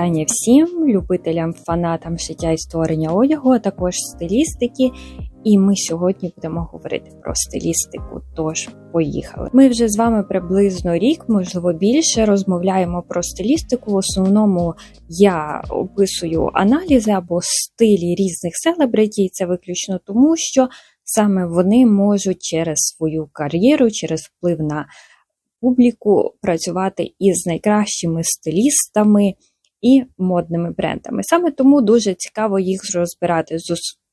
Вітання всім любителям, фанатам шиття і створення одягу, а також стилістики. І ми сьогодні будемо говорити про стилістику. Тож поїхали. Ми вже з вами приблизно рік, можливо більше, розмовляємо про стилістику. В основному я описую аналізи або стилі різних селебриті. Це виключно тому, що саме вони можуть через свою кар'єру, через вплив на публіку працювати із найкращими стилістами і модними брендами. Саме тому дуже цікаво їх розбирати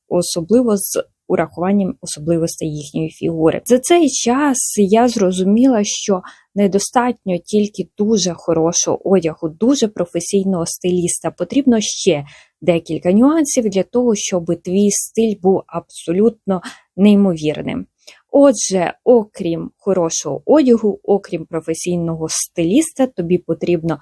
особливо з урахуванням особливостей їхньої фігури. За цей час я зрозуміла, що недостатньо тільки дуже хорошого одягу, дуже професійного стиліста. Потрібно ще декілька нюансів для того, щоб твій стиль був абсолютно неймовірним. Отже, окрім хорошого одягу, окрім професійного стиліста, тобі потрібно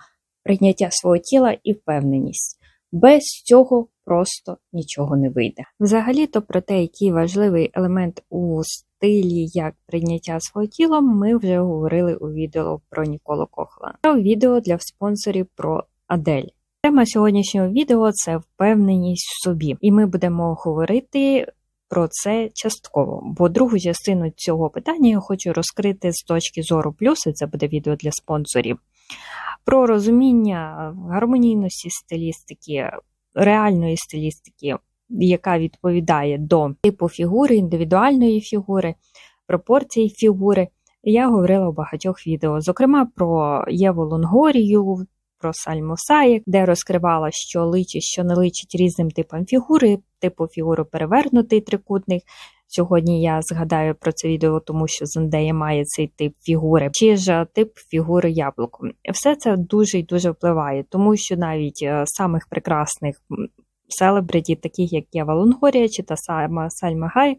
прийняття свого тіла і впевненість. Без цього просто нічого не вийде. Взагалі-то про те, який важливий елемент у стилі як прийняття свого тіла, ми вже говорили у відео про Ніколу Кохлан. Це відео для спонсорів про Адель. Тема сьогоднішнього відео це впевненість в собі, і ми будемо говорити про це частково, бо другу частину цього питання я хочу розкрити з точки зору плюси, це буде відео для спонсорів, про розуміння гармонійності стилістики, реальної стилістики, яка відповідає до типу фігури, індивідуальної фігури, пропорцій фігури. Я говорила у багатьох відео, зокрема про Єву Лонгорію, про Сальмосаєк, де розкривала, що личить, що не личить різним типам фігури, типу фігуру перевернутий трикутник. Сьогодні я згадаю про це відео, тому що Зендея має цей тип фігури, чи ж тип фігури яблуко. Все це дуже і дуже впливає, тому що навіть е, самих прекрасних селебриті, таких як Єва Лонгорія чи та сама Сальма Гайк,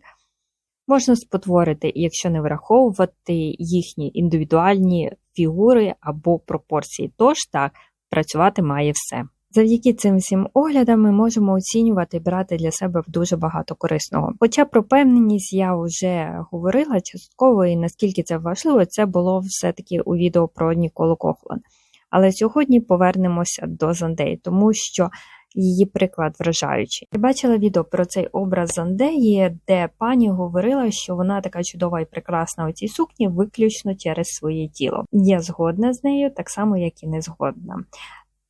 можна спотворити, якщо не враховувати їхні індивідуальні фігури або пропорції. Тож так, працювати має все. Завдяки цим всім оглядам ми можемо оцінювати і брати для себе дуже багато корисного. Хоча про певненість я вже говорила частково, і наскільки це важливо, це було все-таки у відео про Ніколу Кохлан. Але сьогодні повернемося до Зандеї, тому що її приклад вражаючий. Я бачила відео про цей образ Зандеї, де пані говорила, що вона така чудова і прекрасна у цій сукні виключно через своє тіло. Я згодна з нею, так само, як і не згодна.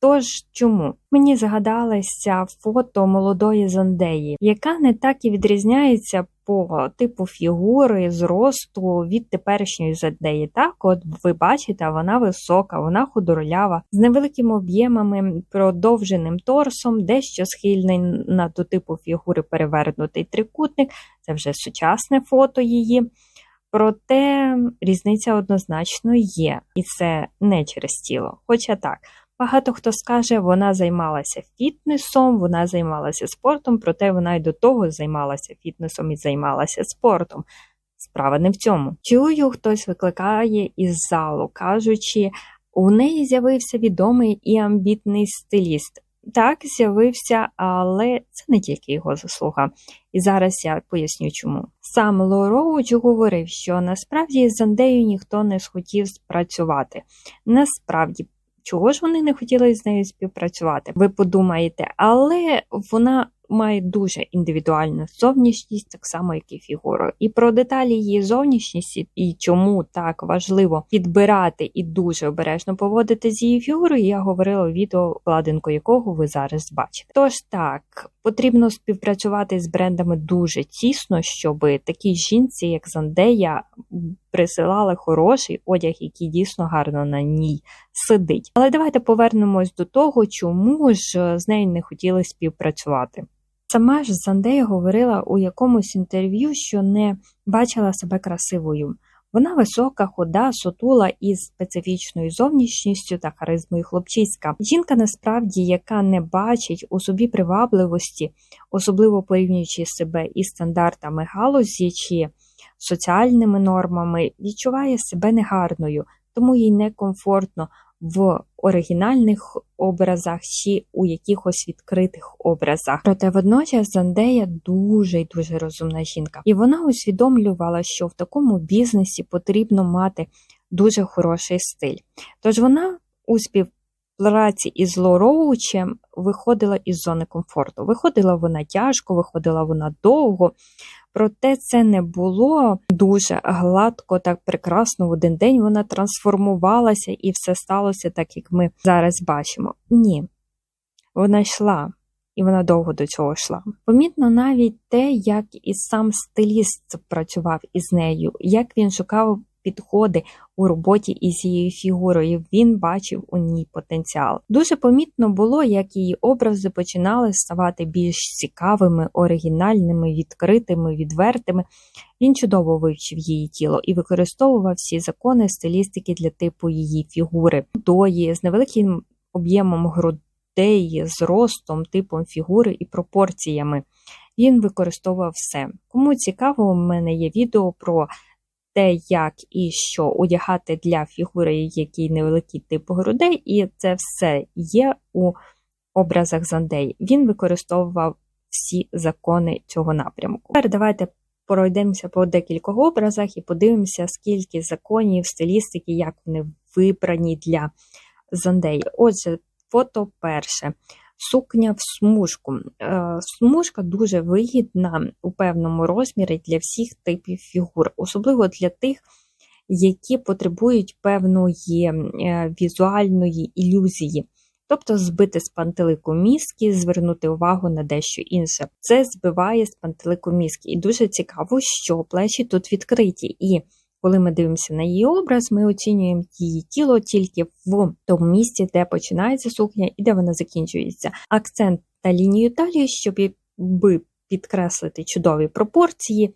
Тож чому мені згадалося фото молодої Зандеї, яка не так і відрізняється по типу фігури, зросту від теперішньої Зандеї. Так, от ви бачите, вона висока, вона худорлява, з невеликими об'ємами, продовженим торсом, дещо схильний на до типу фігури перевернутий трикутник. Це вже сучасне фото її. Проте різниця однозначно є, і це не через тіло. Хоча так. Багато хто скаже, вона займалася фітнесом, вона займалася спортом, проте вона й до того займалася фітнесом і займалася спортом. Справа не в цьому. Чую, хтось викликає із залу, кажучи, у неї з'явився відомий і амбітний стиліст. Так, з'явився, але це не тільки його заслуга. І зараз я поясню чому. Сам Лороуч говорив, що насправді з Андею ніхто не схотів спрацювати. Насправді Чого ж вони не хотіли з нею співпрацювати? Ви подумаєте, але вона має дуже індивідуальну зовнішність, так само, як і фігуру. І про деталі її зовнішності і чому так важливо підбирати і дуже обережно поводити з її фігурою, я говорила у відео, вкладинку якого ви зараз бачите. Тож так, потрібно співпрацювати з брендами дуже тісно, щоб такій жінці, як Зандея, присилали хороший одяг, який дійсно гарно на ній сидить. Але давайте повернемось до того, чому ж з нею не хотіли співпрацювати. Сама ж Зандея говорила у якомусь інтерв'ю, що не бачила себе красивою. Вона висока, хода, сутула із специфічною зовнішністю та харизмою хлопчиська. Жінка, насправді, яка не бачить у собі привабливості, особливо порівнюючи себе із стандартами галузі чи соціальними нормами, відчуває себе негарною, тому їй некомфортно в оригінальних образах чи у якихось відкритих образах. Проте водночас Зандея дуже й дуже розумна жінка, і вона усвідомлювала, що в такому бізнесі потрібно мати дуже хороший стиль. Тож вона у праці із Лороучем виходила із зони комфорту. Виходила вона тяжко, виходила вона довго. Проте це не було дуже гладко, так прекрасно. В один день вона трансформувалася і все сталося так, як ми зараз бачимо. Ні, вона йшла, і вона довго до цього йшла. Помітно навіть те, як і сам стиліст працював із нею, як він шукав підходи у роботі із її фігурою. Він бачив у ній потенціал. Дуже помітно було, як її образи починали ставати більш цікавими, оригінальними, відкритими, відвертими. Він чудово вивчив її тіло і використовував всі закони стилістики для типу її фігури, дої з невеликим об'ємом грудей, зростом, типом фігури і пропорціями. Він використовував все. Кому цікаво, у мене є відео про те, як і що одягати для фігури, який невеликий тип грудей, і це все є у образах Зандей. Він використовував всі закони цього напрямку. Тепер давайте пройдемося по декількох образах і подивимося, скільки законів, стилістики, як вони вибрані для Зандей. Отже, фото перше сукня в смужку. Е, смужка дуже вигідна у певному розмірі для всіх типів фігур, особливо для тих, які потребують певної е, візуальної ілюзії. Тобто збити з пантелику мізки, звернути увагу на дещо інше. Це збиває з пантелику мізки. І дуже цікаво, що плечі тут відкриті. І коли ми дивимося на її образ, ми оцінюємо її тіло тільки в тому місці, де починається сукня і де вона закінчується. Акцент та лінію талії, щоб підкреслити чудові пропорції.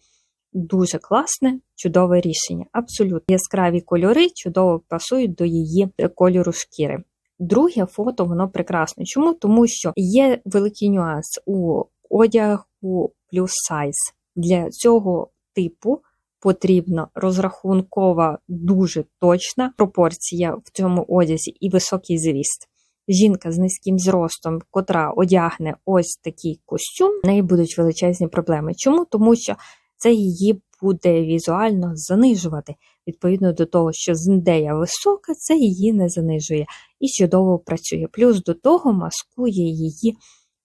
Дуже класне, чудове рішення. Абсолютно яскраві кольори чудово пасують до її кольору шкіри. Друге фото, воно прекрасне. Чому? Тому що є великий нюанс у одягу плюс сайз. Для цього типу потрібна розрахункова, дуже точна пропорція в цьому одязі і високий зріст. Жінка з низьким зростом, котра одягне ось такий костюм, в неї будуть величезні проблеми. Чому? Тому що це її буде візуально занижувати. Відповідно до того, що зендея висока, це її не занижує і чудово працює. Плюс до того маскує її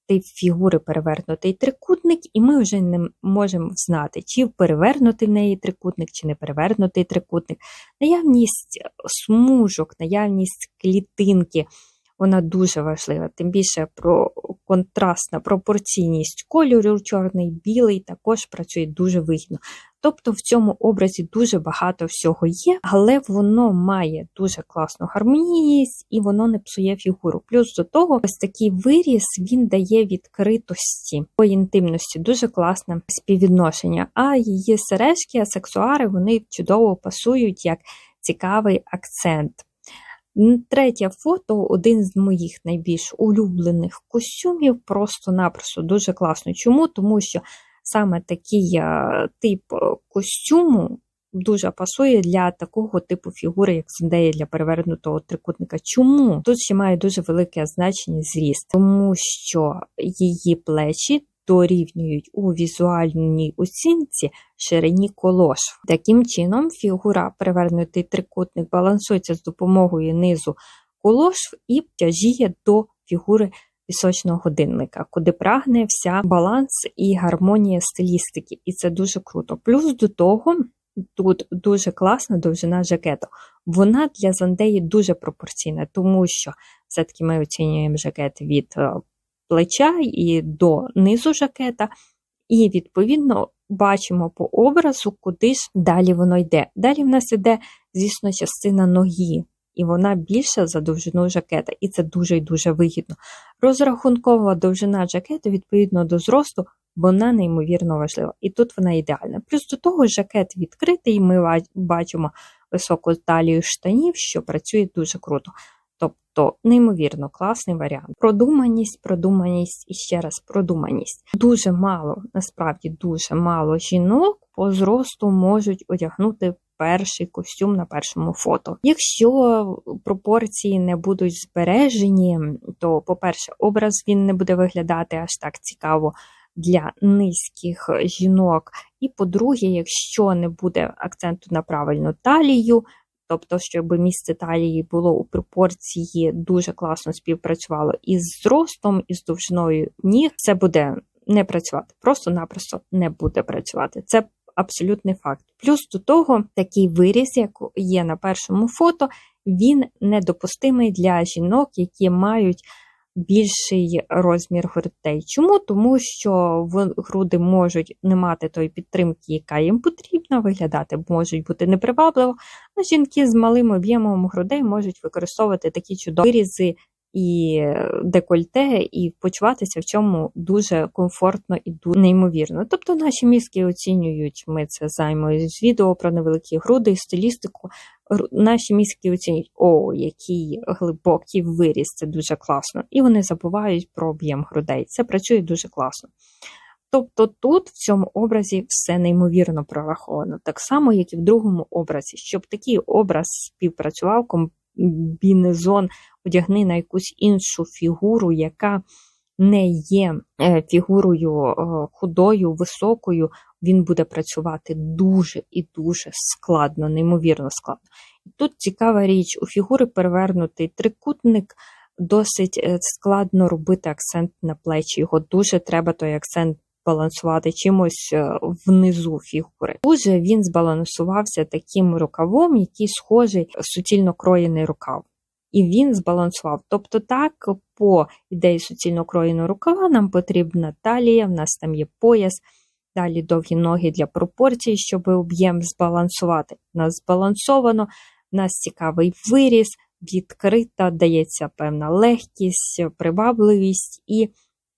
тип фігури перевернутий трикутник, і ми вже не можемо знати, чи перевернутий в неї трикутник, чи не перевернутий трикутник. Наявність смужок, наявність клітинки вона дуже важлива. Тим більше про контрастна пропорційність кольору, чорний, білий також працює дуже вигідно. Тобто в цьому образі дуже багато всього є, але воно має дуже класну гармонійність і воно не псує фігуру. Плюс до того, ось такий виріс він дає відкритості по інтимності, дуже класне співвідношення. А її сережки, аксесуари вони чудово пасують як цікавий акцент. Третє фото один з моїх найбільш улюблених костюмів, просто-напросто дуже класно. Чому? Тому що саме такий е, тип е, костюму дуже пасує для такого типу фігури, як Зендея для перевернутого трикутника. Чому? Тут ще має дуже велике значення зріст, тому що її плечі дорівнюють у візуальній оцінці ширині колошв. Таким чином, фігура перевернутий трикутник балансується з допомогою низу колошв і тяжіє до фігури пісочного годинника, куди прагне вся баланс і гармонія стилістики. І це дуже круто. Плюс до того. Тут дуже класна довжина жакету. Вона для Зандеї дуже пропорційна, тому що все-таки ми оцінюємо жакет від е, плеча і до низу жакета, і, відповідно, бачимо по образу, куди ж далі воно йде. Далі в нас йде, звісно, частина ноги, і вона більша за довжину жакета, і це дуже і дуже вигідно. Розрахункова довжина жакету, відповідно до зросту, вона неймовірно важлива. І тут вона ідеальна. Плюс до того, жакет відкритий, ми бачимо високу талію штанів, що працює дуже круто. Тобто, неймовірно класний варіант. Продуманість, продуманість і ще раз продуманість. Дуже мало, насправді дуже мало жінок по зросту можуть одягнути перший костюм на першому фото. Якщо пропорції не будуть збережені, то, по-перше, образ він не буде виглядати аж так цікаво. Для низьких жінок, і по-друге, якщо не буде акценту на правильну талію, тобто, щоб місце талії було у пропорції дуже класно співпрацювало із зростом, із довжиною ніг, це буде не працювати. Просто-напросто не буде працювати. Це абсолютний факт. Плюс до того, такий виріз, як є на першому фото, він недопустимий для жінок, які мають більший розмір грудей. Чому? Тому що груди можуть не мати тої підтримки, яка їм потрібна, виглядати можуть бути непривабливо, а жінки з малим об'ємом грудей можуть використовувати такі чудові вирізи і декольте, і почуватися в цьому дуже комфортно і дуже неймовірно. Тобто наші мізки оцінюють, ми це займаємо з відео про невеликі груди стилістику. Наші мізки оцінюють, о, який глибокий виріс, це дуже класно. І вони забувають про об'єм грудей. Це працює дуже класно. Тобто тут в цьому образі все неймовірно прораховано, так само, як і в другому образі, щоб такий образ співпрацював, комбінезон одягни на якусь іншу фігуру, яка не є е, фігурою худою, високою, він буде працювати дуже і дуже складно, неймовірно складно. Тут цікава річ, у фігури перевернутий трикутник. Досить е, складно робити акцент на плечі. Його дуже треба той акцент балансувати чимось внизу фігури. Дуже він збалансувався таким рукавом, який схожий суцільно кроєний рукав і він збалансував. Тобто, так, по ідеї суцільно кроєного рукава нам потрібна талія, в нас там є пояс, далі довгі ноги для пропорцій, щоб об'єм збалансувати. У нас збалансовано, в нас цікавий виріс, відкрита, дається певна легкість, привабливість, і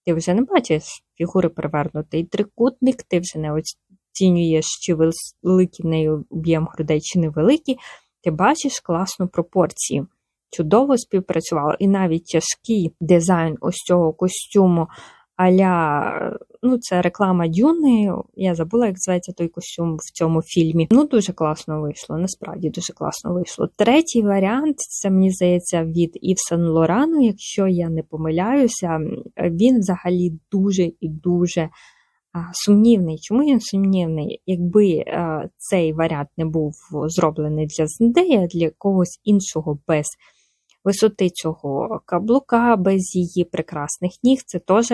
ти вже не бачиш фігури перевернутий трикутник, ти вже не оцінюєш, чи великий в неї об'єм грудей, чи невеликий, ти бачиш класну пропорцію. Чудово співпрацювало. І навіть тяжкий дизайн ось цього костюму аля, ну, це реклама Дюни. Я забула, як зветься той костюм в цьому фільмі. Ну, дуже класно вийшло, насправді дуже класно вийшло. Третій варіант це, мені здається, від Ів Сен Лорану, якщо я не помиляюся, він взагалі дуже і дуже. Сумнівний. Чому він сумнівний? Якби цей варіант не був зроблений для Зендея, для когось іншого без висоти цього каблука, без її прекрасних ніг. Це теж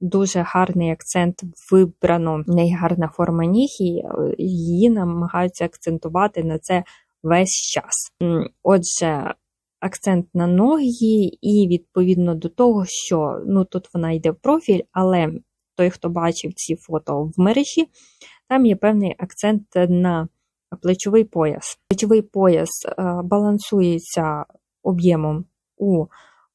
дуже гарний акцент вибрано, в неї гарна форма ніг, і її намагаються акцентувати на це весь час. Отже, акцент на ноги, і відповідно до того, що ну тут вона йде в профіль, але той, хто бачив ці фото в мережі, там є певний акцент на плечовий пояс. Плечовий пояс е, балансується об'ємом у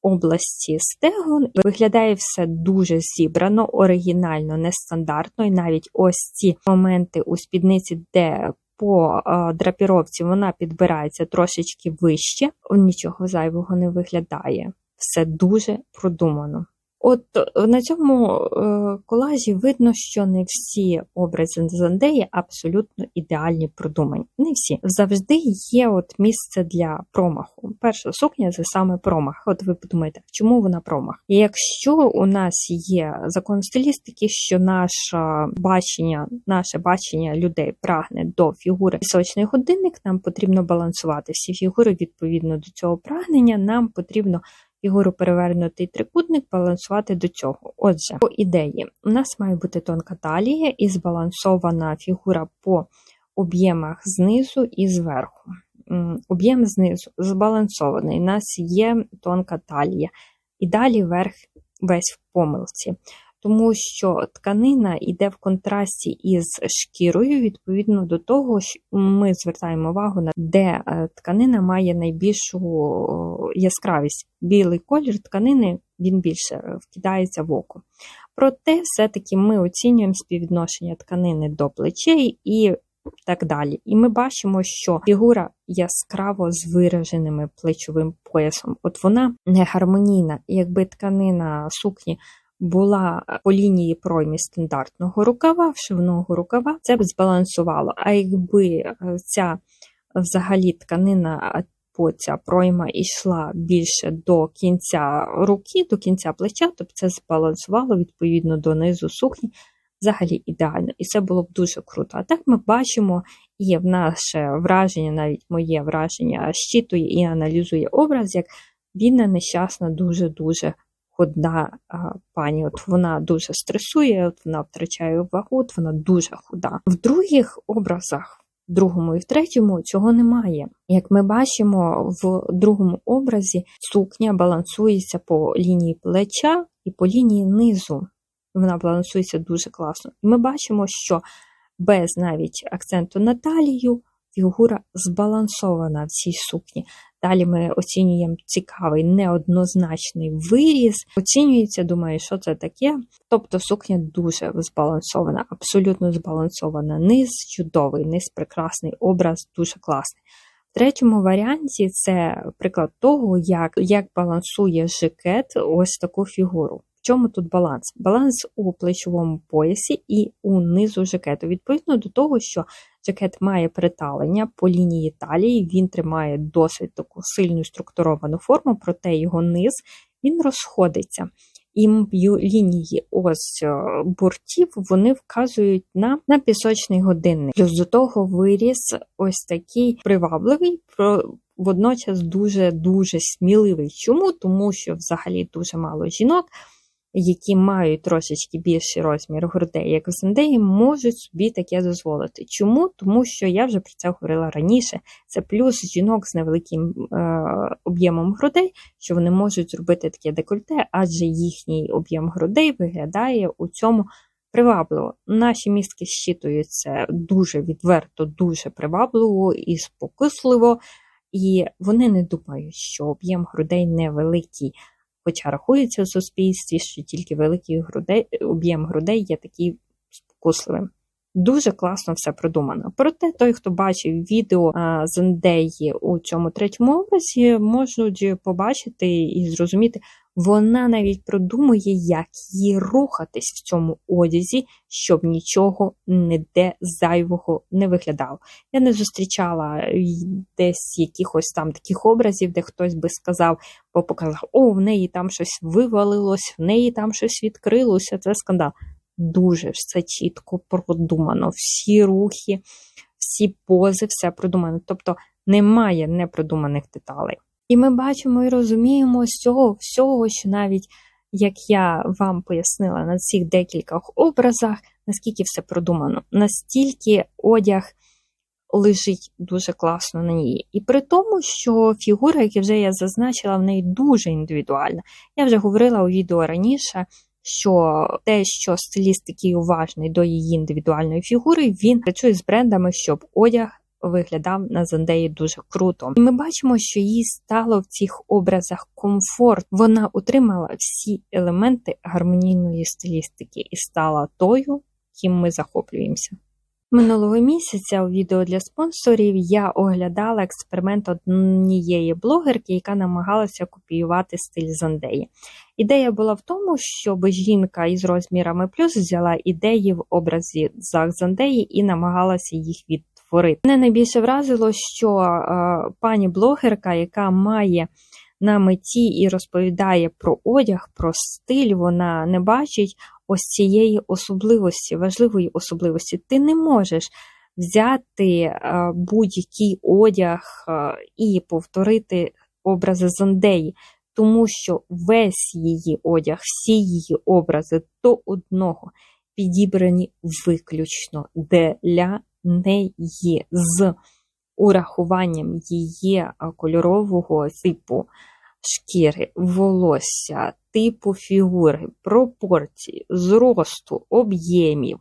області стегон. Виглядає все дуже зібрано, оригінально, нестандартно. І навіть ось ці моменти у спідниці, де по драпіровці вона підбирається трошечки вище, нічого зайвого не виглядає. Все дуже продумано. От е, на цьому е, колажі видно, що не всі образи Зандеї абсолютно ідеальні продумані. Не всі. Завжди є от місце для промаху. Перша сукня це саме промах. От ви подумаєте, чому вона промах? І якщо у нас є закон стилістики, що наше бачення, наше бачення людей прагне до фігури пісочний годинник, нам потрібно балансувати всі фігури відповідно до цього прагнення, нам потрібно фігуру перевернутий трикутник балансувати до цього. Отже, по ідеї, у нас має бути тонка талія і збалансована фігура по об'ємах знизу і зверху. Об'єм знизу збалансований. У нас є тонка талія. І далі верх весь в помилці тому що тканина йде в контрасті із шкірою, відповідно до того, що ми звертаємо увагу на де е, тканина має найбільшу яскравість. Білий колір тканини він більше вкидається в око. Проте, все-таки ми оцінюємо співвідношення тканини до плечей і так далі. І ми бачимо, що фігура яскраво з вираженими плечовим поясом. От вона не гармонійна. Якби тканина сукні була по лінії проймі стандартного рукава, вшивного рукава, це б збалансувало. А якби е, ця взагалі тканина по ця пройма йшла більше до кінця руки, до кінця плеча, то б це збалансувало відповідно до низу сукні. взагалі ідеально. І це було б дуже круто. А так ми бачимо, і в наше враження, навіть моє враження, щитує і аналізує образ, як бідна, нещасна, дуже-дуже худна а, пані. От вона дуже стресує, от вона втрачає вагу, от вона дуже худа. В других образах. В другому і в третьому цього немає. Як ми бачимо, в другому образі сукня балансується по лінії плеча і по лінії низу. Вона балансується дуже класно. Ми бачимо, що без навіть акценту на талію фігура збалансована в цій сукні. Далі ми оцінюємо цікавий неоднозначний виріз. Оцінюється, думаю, що це таке. Тобто сукня дуже збалансована, абсолютно збалансована. Низ чудовий, низ прекрасний образ, дуже класний. В третьому варіанті це приклад того, як, як балансує жакет ось таку фігуру. В чому тут баланс? Баланс у плечовому поясі і у низу жакету. Відповідно до того, що жакет має приталення по лінії талії, він тримає досить таку сильну структуровану форму, проте його низ він розходиться. І лінії ось е, бортів вони вказують на на пісочний годинник. Плюс до того виріс ось такий привабливий, про водночас дуже-дуже сміливий. Чому? Тому що взагалі дуже мало жінок які мають трошечки більший розмір грудей, як у Зендеї, можуть собі таке дозволити. Чому? Тому що я вже про це говорила раніше. Це плюс жінок з невеликим е, об'ємом грудей, що вони можуть зробити таке декольте, адже їхній об'єм грудей виглядає у цьому привабливо. Наші містки щитуються дуже відверто, дуже привабливо і спокусливо. І вони не думають, що об'єм грудей невеликий хоча рахується у суспільстві, що тільки великий грудей, об'єм грудей є такий спокусливим. Дуже класно все продумано. Проте той, хто бачив відео Зендеї у цьому третьому образі, можуть побачити і зрозуміти, вона навіть продумує, як їй рухатись в цьому одязі, щоб нічого ніде зайвого не виглядало. Я не зустрічала десь якихось там таких образів, де хтось би сказав, бо показав, о, в неї там щось вивалилось, в неї там щось відкрилося. Це скандал дуже все чітко продумано. Всі рухи, всі пози, все продумано. Тобто немає непродуманих деталей. І ми бачимо і розуміємо з цього всього, що навіть як я вам пояснила на цих декількох образах, наскільки все продумано, настільки одяг лежить дуже класно на ній. І при тому, що фігура, як вже я зазначила, в неї дуже індивідуальна. Я вже говорила у відео раніше, що те, що стиліст такий уважний до її індивідуальної фігури, він працює з брендами, щоб одяг виглядав на Зендеї дуже круто. І ми бачимо, що їй стало в цих образах комфорт. Вона утримала всі елементи гармонійної стилістики і стала тою, ким ми захоплюємося. Минулого місяця у відео для спонсорів я оглядала експеримент однієї блогерки, яка намагалася копіювати стиль Зандеї. Ідея була в тому, щоб жінка із розмірами плюс взяла ідеї в образі Зах Зандеї і намагалася їх відтворити. Мене найбільше вразило, що е, пані блогерка, яка має на меті і розповідає про одяг, про стиль, вона не бачить ось цієї особливості, важливої особливості. Ти не можеш взяти е, будь-який одяг е, і повторити образи Зандеї, тому що весь її одяг, всі її образи до одного підібрані виключно для неї з урахуванням її кольорового типу шкіри, волосся, типу фігури, пропорції, зросту, об'ємів.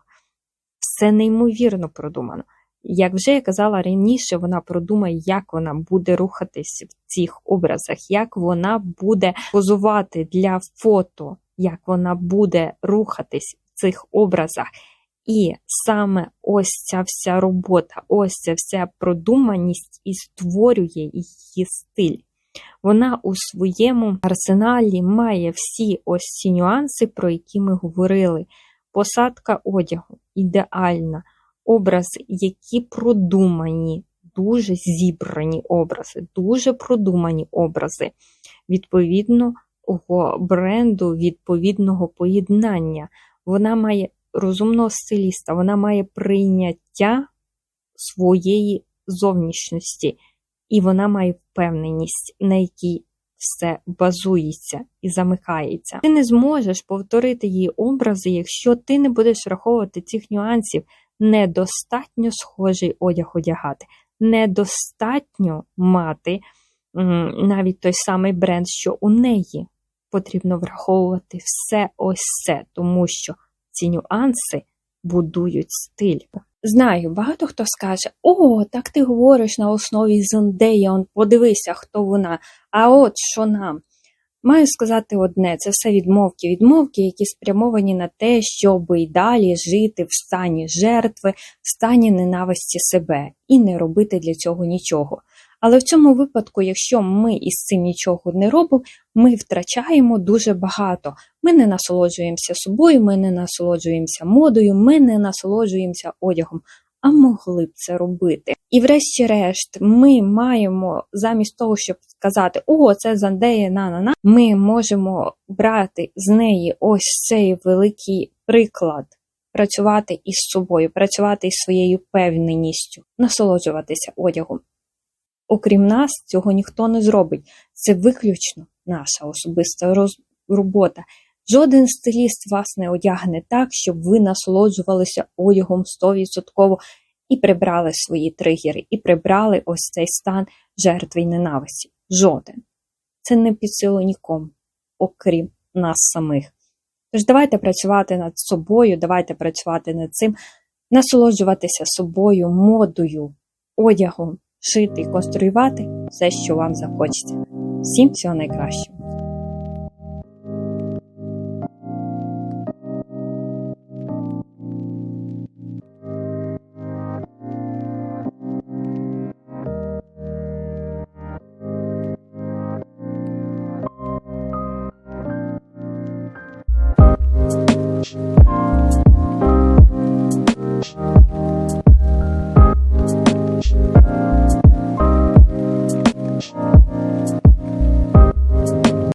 Все неймовірно продумано. Як вже я казала раніше, вона продумає, як вона буде рухатись в цих образах, як вона буде позувати для фото, як вона буде рухатись в цих образах. І саме ось ця вся робота, ось ця вся продуманість і створює її стиль. Вона у своєму арсеналі має всі ось ці нюанси, про які ми говорили. Посадка одягу ідеальна, образи, які продумані, дуже зібрані образи, дуже продумані образи відповідного бренду, відповідного поєднання. Вона має розумного стиліста вона має прийняття своєї зовнішності, і вона має впевненість, на якій все базується і замикається. Ти не зможеш повторити її образи, якщо ти не будеш враховувати цих нюансів. Недостатньо схожий одяг одягати, недостатньо мати навіть той самий бренд, що у неї. Потрібно враховувати все ось це, тому що ці нюанси будують стиль. Знаю, багато хто скаже: О, так ти говориш на основі Зендея, он подивися, хто вона. А от що нам. Маю сказати одне: це все відмовки, відмовки, які спрямовані на те, щоб і далі жити в стані жертви, в стані ненависті себе і не робити для цього нічого. Але в цьому випадку, якщо ми із цим нічого не робимо, ми втрачаємо дуже багато. Ми не насолоджуємося собою, ми не насолоджуємося модою, ми не насолоджуємося одягом, а могли б це робити. І врешті-решт, ми маємо замість того, щоб сказати, о, це Зандея на-на-на, ми можемо брати з неї ось цей великий приклад. Працювати із собою, працювати із своєю певненістю, насолоджуватися одягом. Окрім нас, цього ніхто не зробить. Це виключно наша особиста роз... робота. Жоден стиліст вас не одягне так, щоб ви насолоджувалися одягом 100% і прибрали свої тригери, і прибрали ось цей стан жертви й ненависті. Жоден. Це не під силу нікому, окрім нас самих. Тож давайте працювати над собою, давайте працювати над цим, насолоджуватися собою, модою, одягом шити і конструювати все, що вам захочеться. Всім всього найкращого!